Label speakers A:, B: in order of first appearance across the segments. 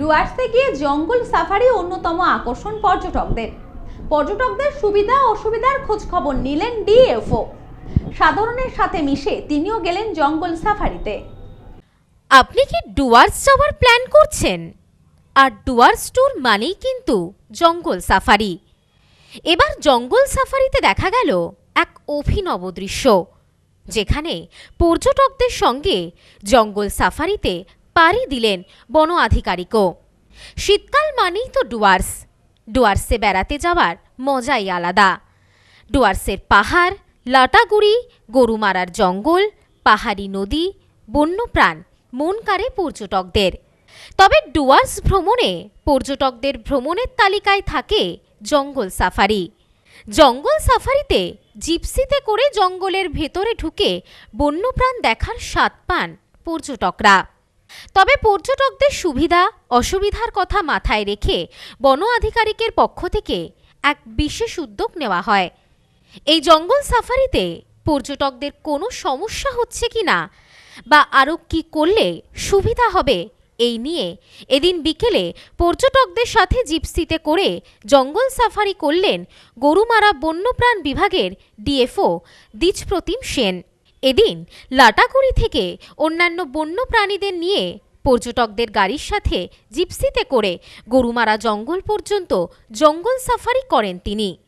A: ডুয়ার্সে গিয়ে জঙ্গল সাফারি অন্যতম আকর্ষণ পর্যটকদের। পর্যটকদের সুবিধা অসুবিধার খোঁজ খবর নিলেন ডিএফও। সাধারণের সাথে মিশে তিনিও গেলেন জঙ্গল সাফারিতে।
B: আপনি কি ডুয়ার্স যাওয়ার প্ল্যান করছেন? আর ডুয়ার্স ট্যুর মানেই কিন্তু জঙ্গল সাফারি। এবার জঙ্গল সাফারিতে দেখা গেল এক অভিনব দৃশ্য, যেখানে পর্যটকদের সঙ্গে জঙ্গল সাফারিতে পাড়ি দিলেন বন আধিকারিকও। শীতকাল মানেই তো ডুয়ার্স। ডুয়ার্সে বেড়াতে যাওয়ার মজাই আলাদা। ডুয়ার্সের পাহাড়, লাটাগুড়ি গরুমারার জঙ্গল, পাহাড়ি নদী, বন্যপ্রাণ, মন কাড়ে পর্যটকদের। তবে ডুয়ার্স ভ্রমণে পর্যটকদের ভ্রমণের তালিকায় থাকে জঙ্গল সাফারি। জঙ্গল সাফারিতে জিপসিতে করে জঙ্গলের ভেতরে ঢুকে বন্যপ্রাণ দেখার স্বাদ পান পর্যটকরা। তবে পর্যটকদের সুবিধা, অসুবিধার কথা মাথায় রেখে বন আধিকারিকের পক্ষ থেকে এক বিশেষ উদ্যোগ নেওয়া হয়। এই জঙ্গল সাফারিতে পর্যটকদের কোনো সমস্যা হচ্ছে কি না বা আরও কি করলে সুবিধা হবে, এই নিয়ে এদিন বিকেলে পর্যটকদের সাথে জিপসিতে করে জঙ্গল সাফারি করলেন গরুমারা বন্যপ্রাণ বিভাগের ডিএফও দ্বিজপ্রতিম সেন। এদিন লাটাগুড়ি থেকে অন্যান্য বন্য প্রাণীদের নিয়ে পর্যটকদের গাড়ির সাথে জিপসিতে করে গরুমারা জঙ্গল পর্যন্ত জঙ্গল সাফারি করেন তিনি।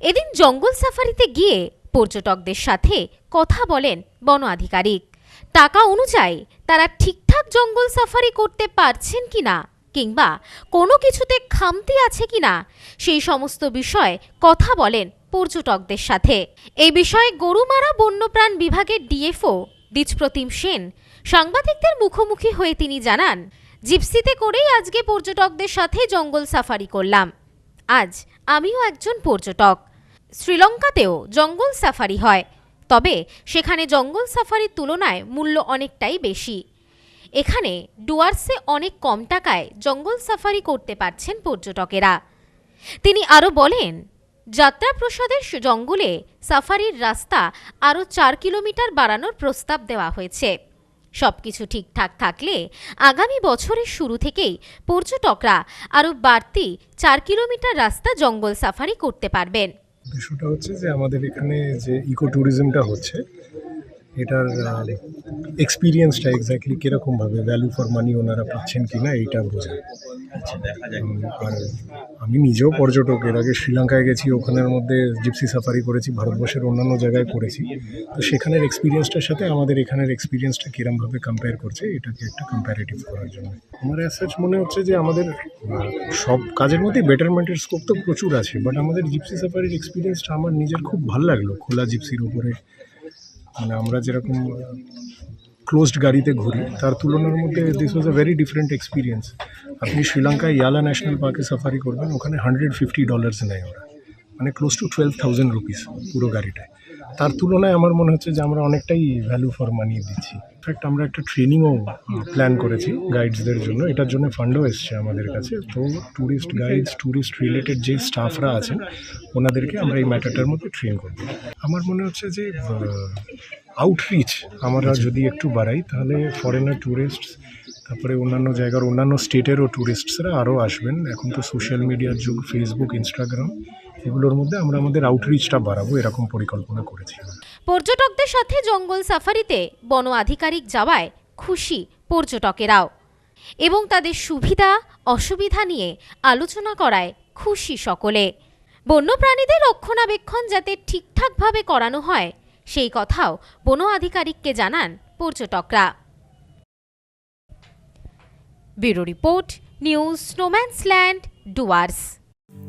B: এদিন জঙ্গল সাফারিতে গিয়ে পর্যটকদের সাথে কথা বলেন বন আধিকারিক। টাকা অনুযায়ী তারা ঠিকঠাক জঙ্গল সাফারি করতে পারছেন কিনা কিংবা কোনো কিছুতে খামতি আছে কিনা সেই সমস্ত বিষয়ে কথা বলেন পর্যটকদের সাথে। এই বিষয়ে গরুমারা বন্যপ্রাণ বিভাগের ডিএফও দ্বিজপ্রতিম সেন সাংবাদিকদের মুখোমুখি হয়ে তিনি জানান, জিপসিতে করেই আজকে পর্যটকদের সাথে জঙ্গল সাফারি করলাম। আজ আমিও একজন পর্যটক। শ্রীলঙ্কাতেও জঙ্গল সাফারি হয়, তবে সেখানে জঙ্গল সাফারির তুলনায় মূল্য অনেকটাই বেশি। এখানে ডুয়ার্সে অনেক কম টাকায় জঙ্গল সাফারি করতে পারছেন পর্যটকেরা। তিনি আরও বলেন যাত্রাপ্রসাদের জঙ্গলে সাফারির রাস্তা আরও চার কিলোমিটার বাড়ানোর প্রস্তাব দেওয়া হয়েছে। সবকিছু ঠিকঠাক থাকলে আগামী বছরের শুরু থেকেই পর্যটকরা আরও বাড়তি চার কিলোমিটার রাস্তা জঙ্গল সাফারি করতে পারবেন।
C: বিষয়টা হচ্ছে যে আমাদের এখানে যে ইকো ট্যুরিজমটা হচ্ছে এটার এক্সপিরিয়েন্সটা এক্স্যাক্টলি কীরকমভাবে ভ্যালু ফর মানি ওনারা পাচ্ছেন কি না এইটা বোঝা আর আমি নিজেও পর্যটক এর আগে শ্রীলঙ্কায় গেছি ওখানের মধ্যে জিপসি সাফারি করেছি ভারতবর্ষের অন্যান্য জায়গায় করেছি। তো সেখানের এক্সপিরিয়েন্সটার সাথে আমাদের এখানের এক্সপিরিয়েন্সটা কীরমভাবে কম্পেয়ার করছে এটাকে একটা কম্প্যারেটিভ করার জন্য। আমার অ্যাজ সাচ মনে হচ্ছে যে আমাদের সব কাজের মধ্যে বেটারমেন্টের স্কোপ তো প্রচুর আছে বাট আমাদের জিপসি সাফারির এক্সপিরিয়েন্সটা আমার নিজের খুব ভালো লাগল খোলা জিপসির উপরে মানে আমরা যেরকম ক্লোজড গাড়িতে ঘুরি, তার তুলনার মধ্যে this was a very different experience আপনি শ্রীলঙ্কায় ইয়ালা ন্যাশনাল পার্কে সাফারি করবেন, ওখানে হান্ড্রেড ফিফটি ডলার্স নেয় ওরা। মানে close to twelve thousand rupees পুরো গাড়িটায়। তার তুলনায় আমার মনে হচ্ছে যে আমরা অনেকটাই ভ্যালু ফর মানি দিচ্ছি। ইনফ্যাক্ট আমরা একটা ট্রেনিংও প্ল্যান করেছি গাইডসদের জন্য। এটার জন্য ফান্ডও এসছে আমাদের কাছে। তো ট্যুরিস্ট গাইডস ট্যুরিস্ট রিলেটেড যে স্টাফরা আছেন ওনাদেরকে আমরা এই ম্যাটারটার মধ্যে ট্রেন করব। আমার মনে হচ্ছে যে আউটরিচ আমরা যদি একটু বাড়াই তাহলে ফরেনার ট্যুরিস্ট তারপরে অন্যান্য জায়গার অন্যান্য স্টেটেরও ট্যুরিস্টসরা আরও আসবেন। এখন তো সোশ্যাল মিডিয়ার যুগ ফেসবুক ইনস্টাগ্রাম এগুলোর মধ্যে আমরা আমাদের আউটরিচটা বাড়াবো এরকম পরিকল্পনা করেছি
B: পর্যটকদের সাথে জঙ্গল সাফারিতে বন আধিকারিক যাওয়ায় খুশি পর্যটকেরাও। এবং তাদের সুবিধা, অসুবিধা নিয়ে আলোচনা করায় খুশি সকলে। বন্যপ্রাণীদের রক্ষণাবেক্ষণ যাতে ঠিকঠাকভাবে করানো হয়, সেই কথাও বন আধিকারিককে জানান পর্যটকরা। ব্যুরো রিপোর্ট, নিউজ স্নোম্যান্সল্যান্ড ডুয়ার্স।